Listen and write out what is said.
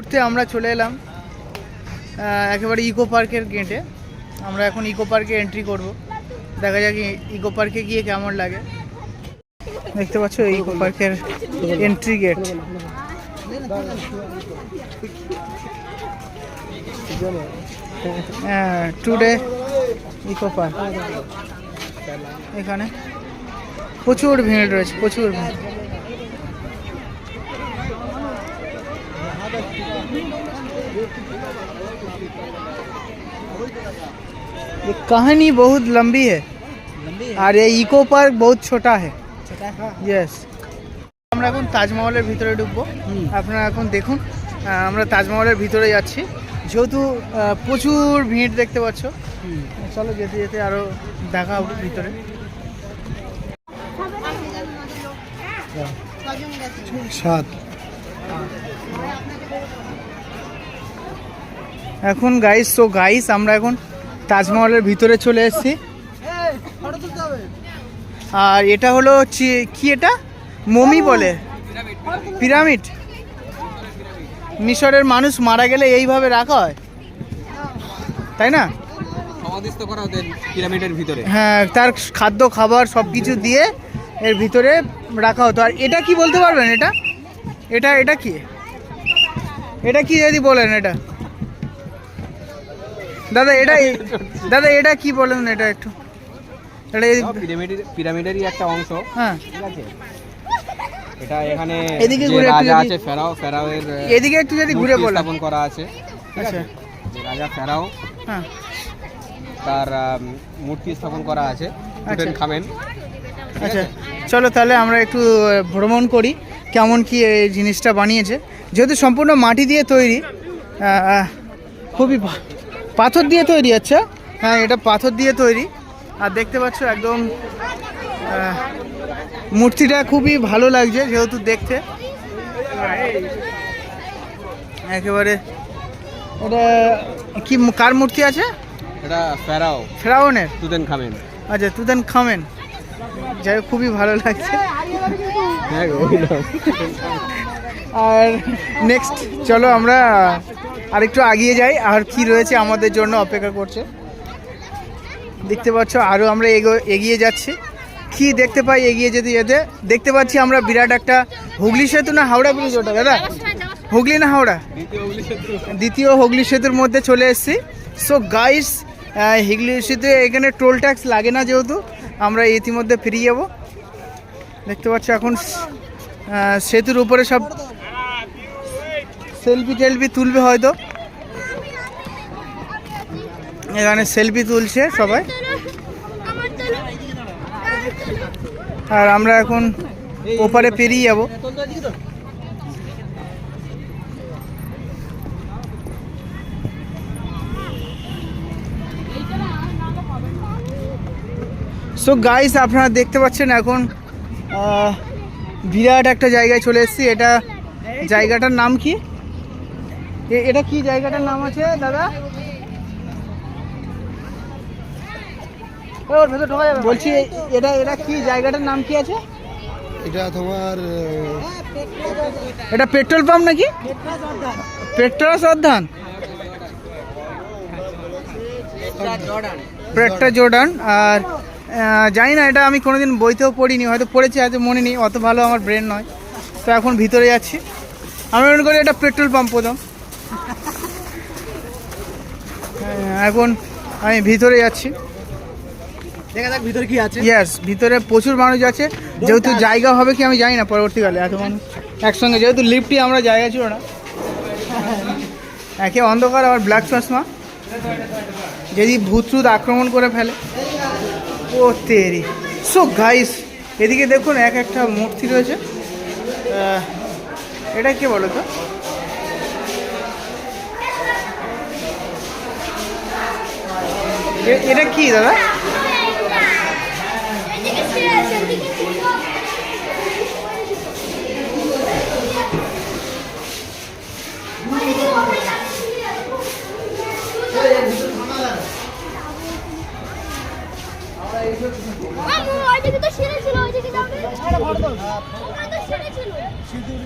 ঘুরতে আমরা চলে এলাম একেবারে ইকো পার্কের গেটে আমরা এখন ইকো পার্কে এন্ট্রি করব। দেখা যাক ইকো পার্কে গিয়ে কেমন লাগে। দেখতে পাচ্ছ ইকো পার্কের entry gate today eco park এখানে প্রচুর ভিড় রয়েছে, প্রচুর ভিড়। ये कहानी बहुत लंबी है আর এই ইকো পার্ক বহুত ছোটা है ইয়েস আমরা এখন তাজমহলের ভিতরে ঢুকবো আপনারা এখন দেখুন আহ, আমরা তাজমহলের ভিতরে যাচ্ছি যেহেতু আহ, প্রচুর ভিড় দেখতে পাচ্ছ চলো যেতে যেতে আরো দেখা হবে ভিতরে সাত এখন গাইস তো গাইস আমরা এখন তাজমহলের ভিতরে চলে এসেছি। আর এটা হলো চি- কি এটা? মমি বলে। পিরামিড। মিশরের মানুষ মারা গেলে এইভাবে রাখা হয়? তাই না? করা পিরামিডের ভিতরে। হ্যাঁ তার খাদ্য খাবার সব কিছু দিয়ে এর ভিতরে রাখা হতো। আর এটা কি বলতে পারবেন এটা? এটা এটা কি? এটা কি যদি বলেন এটা? দাদা এটা দাদা এটা কি বলেন এটা একটু? এটা পিরামিডের পিরামিডেরই একটা অংশ। হ্যাঁ। ঠিক আছে? এটা এখানে এদিকে ঘুরে রাজা আছে ফেরাও ফেরাওয়ের এদিকে একটু যদি ঘুরে বলেন। স্থাপন করা আছে। ঠিক আচ্ছা। আছে রাজা ফেরাও হ্যাঁ। তার মূর্তি স্থাপন করা আছে। টুটেন খামেন আচ্ছা। চলো তাহলে আমরা একটু ভ্রমণ করি। কেমন কি এই জিনিসটা বানিয়েছে। যেহেতু সম্পূর্ণ মাটি দিয়ে তৈরি খুবই পাথর দিয়ে তৈরি আচ্ছা হ্যাঁ এটা পাথর দিয়ে তৈরি। আর দেখতে পাচ্ছ একদম মূর্তিটা খুবই ভালো লাগছে যেহেতু দেখতে। একেবারে এটা কি কার মূর্তি আছে? এটা ফেরাও। ফেরাউনের? টুটেন খামেন। আচ্ছা তুতেন খামেন। যাই হোক, খুবই ভালো লাগছে। হ্যাঁ। আর নেক্সট চলো আমরা আরেকটু এগিয়ে যাই। আর কি রয়েছে আমাদের জন্য অপেক্ষা করছে। দেখতে পাচ্ছ আরও আমরা এগো- এগিয়ে যাচ্ছি। কি দেখতে পাই এগিয়ে যেতে যেতে? দেখতে পাচ্ছি আমরা বিরাট একটা হুগলি সেতু না হাওড়া ব্রিজ ওটা দাদা? হুগলি না হাওড়া? দ্বিতীয় হুগলি সেতুর মধ্যে চলে এসেছি। সো গাইস হুগলি সেতু এখানে টোল ট্যাক্স লাগে না যেহেতু। আমরা ইতিমধ্যে ফিরিয়ে যাব। দেখতে পাচ্ছি এখন সেতুর উপরে সব সেলফি টেলফি তুলবে হয়তো। এখানে সেলফি তুলছে সবাই। আর আমরা এখন ওপারে পেরিয়ে যাব। সো গাইস আপনারা দেখতে পাচ্ছেন এখন বিরাট একটা জায়গায় চলে এসেছি। এটা জায়গাটার নাম কি? এটা কি জায়গাটার নাম আছে দাদা। বলছি এটা এটা কি জায়গাটার নাম কি আছে? এটা তোমার এটা পেট্রোল পাম্প নাকি? পেট্রোল সর্ধান পেট্রা জর্ডান আর জানি না এটা আমি কোনোদিন বইতেও পড়িনি হয়তো পড়েছি হয়তো মনে নেই অত ভালো আমার ব্রেন নয়। তো এখন ভিতরে যাচ্ছি। আমি মনে করি এটা পেট্রোল পাম্প প্রথম হ্যাঁ, এখন আমি ভিতরে যাচ্ছি। দেখা যাক ভিতরে কি আছে। ইয়েস ভিতরে প্রচুর মানুষ আছে। যেহেতু জায়গা হবে কি আমি জানি না পরবর্তীকালে এত মানুষ। একসঙ্গে যেহেতু লিফটই আমরা জায়গা ছিল না। একে অন্ধকার আবার ব্ল্যাক চশমা যদি ভূতরুত আক্রমণ করে ফেলে। ও তেরি। সো গাইস এদিকে দেখুন এক একটা মূর্তি রয়েছে। এটা কে বলো তো? এটা কি দাদা? মামু সিঁদুর